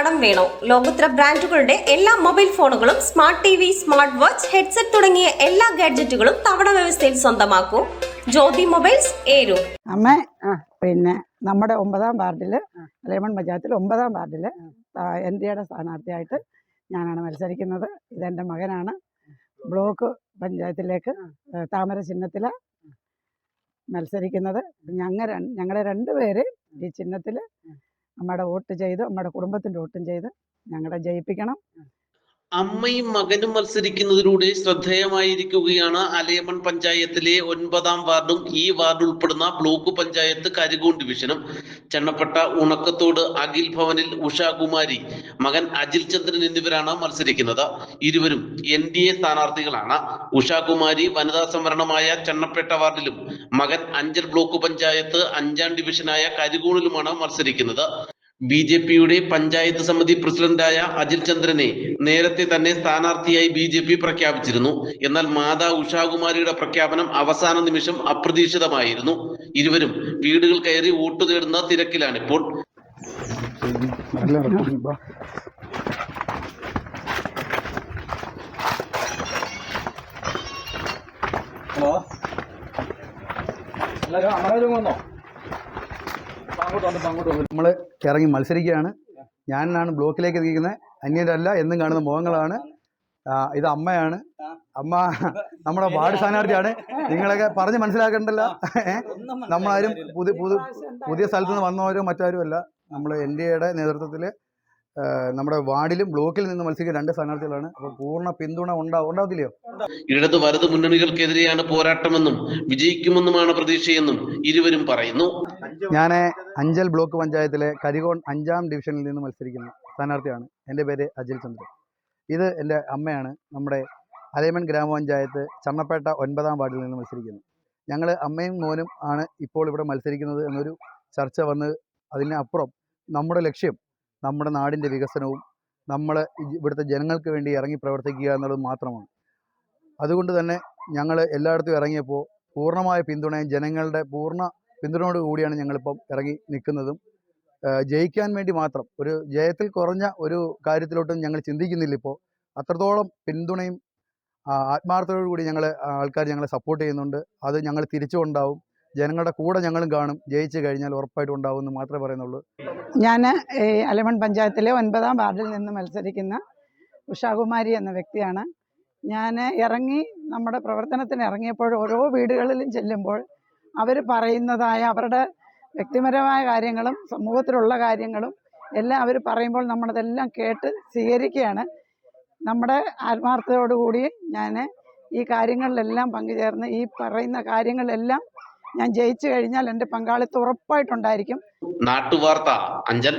കടം വേണോ? ലോകോത്തര ബ്രാൻഡുകളുടെ എല്ലാ മൊബൈൽ ഫോണുകളും smart T V smart watch headset തുടങ്ങിയ എല്ലാ ഗാഡ്ജറ്റുകളും തവണ വ്യവസ്ഥയിൽ സ്വന്തമാക്കൂ. ജ്യോതി മൊബൈൽസ് ഏരു. അമ്മ പിന്നെ നമ്മുടെ ഒമ്പതാം വാർഡിൽ ലേമൺ പഞ്ചായത്തിൽ ഒമ്പതാം വാർഡിൽ എൻ ഡി എയുടെ സ്ഥാനാർത്ഥിയായിട്ട് ഞാനാണ് മത്സരിക്കുന്നത്. ഇതെന്റെ മകനാണ്. ബ്ലോക്ക് പഞ്ചായത്തിലേക്ക് താമര ചിഹ്നത്തിൽ മത്സരിക്കുന്നത്. ഞങ്ങൾ ഞങ്ങളെ രണ്ടുപേര് ഈ ചിഹ്നത്തിൽ നമ്മുടെ വോട്ട് ചെയ്ത് അമ്മയുടെ കുടുംബത്തിന്റെ വോട്ടും ചെയ്ത് ഞങ്ങളെ ജയിപ്പിക്കണം. അമ്മയും മകനും മത്സരിക്കുന്നതിലൂടെ ശ്രദ്ധേയമായിരിക്കുകയാണ് അലയമൺ പഞ്ചായത്തിലെ ഒൻപതാം വാർഡും ഈ വാർഡ് ഉൾപ്പെടുന്ന ബ്ലോക്ക് പഞ്ചായത്ത് കരികോൺ ഡിവിഷനും. ചെണ്ണപ്പെട്ട ഉണക്കത്തോട് അഖിൽ ഭവനിൽ ഉഷാകുമാരി മകൻ അജിൽ ചന്ദ്രൻ എന്നിവരാണ് മത്സരിക്കുന്നത്. ഇരുവരും എൻ ഡി എ സ്ഥാനാർത്ഥികളാണ്. ഉഷാകുമാരി വനിതാ സംവരണമായ ചെണ്ണപ്പേട്ട വാർഡിലും മകൻ അഞ്ചൽ ബ്ലോക്ക് പഞ്ചായത്ത് അഞ്ചാം ഡിവിഷനായ കരികോണിലുമാണ് മത്സരിക്കുന്നത്. ബി ജെ പിയുടെ പഞ്ചായത്ത് സമിതി പ്രസിഡന്റായ അജിൽ ചന്ദ്രനെ നേരത്തെ തന്നെ സ്ഥാനാർത്ഥിയായി ബി ജെ പി പ്രഖ്യാപിച്ചിരുന്നു. എന്നാൽ മാതാ ഉഷാകുമാരിയുടെ പ്രഖ്യാപനം അവസാന നിമിഷം അപ്രതീക്ഷിതമായിരുന്നു. ഇരുവരും വീടുകൾ കയറി വോട്ട് തേടുന്ന തിരക്കിലാണിപ്പോൾ. ഹലോ. എല്ലാവരും അമരയിലും വന്നോ? നമ്മൾ ഇറങ്ങി മത്സരിക്കുകയാണ്. ഞാനാണ് ബ്ലോക്കിലേക്ക് എത്തിക്കുന്നത് അന്യരല്ല എന്നും കാണുന്ന മുഖങ്ങളാണ്. ഇത് അമ്മയാണ്. അമ്മ നമ്മുടെ വാർഡ് സ്ഥാനാർത്ഥിയാണ്. നിങ്ങളൊക്കെ പറഞ്ഞ് മനസ്സിലാക്കണ്ടല്ല. നമ്മളാരും പുതിയ പുതു പുതിയ സ്ഥലത്ത് നിന്ന് വന്നവരോ മറ്റാരും അല്ല. നമ്മൾ എൻ ഡി എയുടെ നേതൃത്വത്തിൽ നമ്മുടെ വാർഡിലും ബ്ലോക്കിൽ നിന്ന് മത്സരിക്കുന്ന രണ്ട് സ്ഥാനാർത്ഥികളാണ്. അപ്പോൾ പൂർണ പിന്തുണ ഉണ്ടാവും ഉണ്ടാവത്തില്ലയോ? ഇടത് വലത് മുന്നണികൾക്കെതിരെയാണ് പോരാട്ടമെന്നും വിജയിക്കുമെന്നുമാണ് പ്രതീക്ഷയെന്നും ഇരുവരും പറയുന്നു. ഞാൻ അഞ്ചൽ ബ്ലോക്ക് പഞ്ചായത്തിലെ കരികോൺ അഞ്ചാം ഡിവിഷനിൽ നിന്ന് മത്സരിക്കുന്ന സ്ഥാനാർത്ഥിയാണ്. എന്റെ പേര് അജിൽ ചന്ദ്രൻ. ഇത് എന്റെ അമ്മയാണ്. നമ്മുടെ അലൈമൺ ഗ്രാമപഞ്ചായത്ത് ചണ്ണപ്പേട്ട ഒൻപതാം വാർഡിൽ നിന്ന് മത്സരിക്കുന്നത് ഞങ്ങൾ അമ്മയും മോനും ആണ് ഇപ്പോൾ ഇവിടെ മത്സരിക്കുന്നത് എന്നൊരു ചർച്ച വന്ന് അതിനപ്പുറം നമ്മുടെ ലക്ഷ്യം നമ്മുടെ നാടിന്റെ വികസനവും നമ്മൾ ഇവിടുത്തെ ജനങ്ങൾക്ക് വേണ്ടി ഇറങ്ങി പ്രവർത്തിക്കുക എന്നുള്ളത് മാത്രമാണ്. അതുകൊണ്ട് തന്നെ ഞങ്ങൾ എല്ലായിടത്തും ഇറങ്ങിയപ്പോൾ പൂർണമായ പിന്തുണയും ജനങ്ങളുടെ പൂർണ പിന്തുണയോട് കൂടിയാണ് ഞങ്ങളിപ്പം ഇറങ്ങി നിൽക്കുന്നതും. ജയിക്കാൻ വേണ്ടി മാത്രം ഒരു ജയത്തിൽ കുറഞ്ഞ ഒരു കാര്യത്തിലോട്ടും ഞങ്ങൾ ചിന്തിക്കുന്നില്ല ഇപ്പോൾ. അത്രത്തോളം പിന്തുണയും ആത്മാർത്ഥതയോടുകൂടി ആത്മാർത്ഥതയോടു കൂടി ഞങ്ങൾ ആൾക്കാർ ഞങ്ങളെ സപ്പോർട്ട് ചെയ്യുന്നുണ്ട്. അത് ഞങ്ങൾ തിരിച്ചുകൊണ്ടാവും. ജനങ്ങളുടെ കൂടെ ഞങ്ങളും കാണും. ജയിച്ചു കഴിഞ്ഞാൽ ഉറപ്പായിട്ടും ഉണ്ടാവും എന്ന് മാത്രമേ പറയുന്നുള്ളൂ. ഞാൻ അലമൺ പഞ്ചായത്തിലെ ഒൻപതാം വാർഡിൽ നിന്ന് മത്സരിക്കുന്ന ഉഷാകുമാരി എന്ന വ്യക്തിയാണ്. ഞാൻ ഇറങ്ങി നമ്മുടെ പ്രവർത്തനത്തിന് ഇറങ്ങിയപ്പോൾ ഓരോ വീടുകളിലും ചെല്ലുമ്പോൾ അവർ പറയുന്നതായ അവരുടെ വ്യക്തിപരമായ കാര്യങ്ങളും സമൂഹത്തിലുള്ള കാര്യങ്ങളും എല്ലാം അവർ പറയുമ്പോൾ നമ്മളതെല്ലാം കേട്ട് സ്വീകരിക്കുകയാണ്. നമ്മുടെ ആത്മാർത്ഥതയോടുകൂടി ഞാൻ ഈ കാര്യങ്ങളിലെല്ലാം പങ്കുചേർന്ന് ഈ പറയുന്ന കാര്യങ്ങളിലെല്ലാം ഞാൻ ജയിച്ചു കഴിഞ്ഞാൽ എന്റെ പങ്കാളിത്തം ഉറപ്പായിട്ടുണ്ടായിരിക്കും. നാട്ടുവാർത്ത അഞ്ചൽ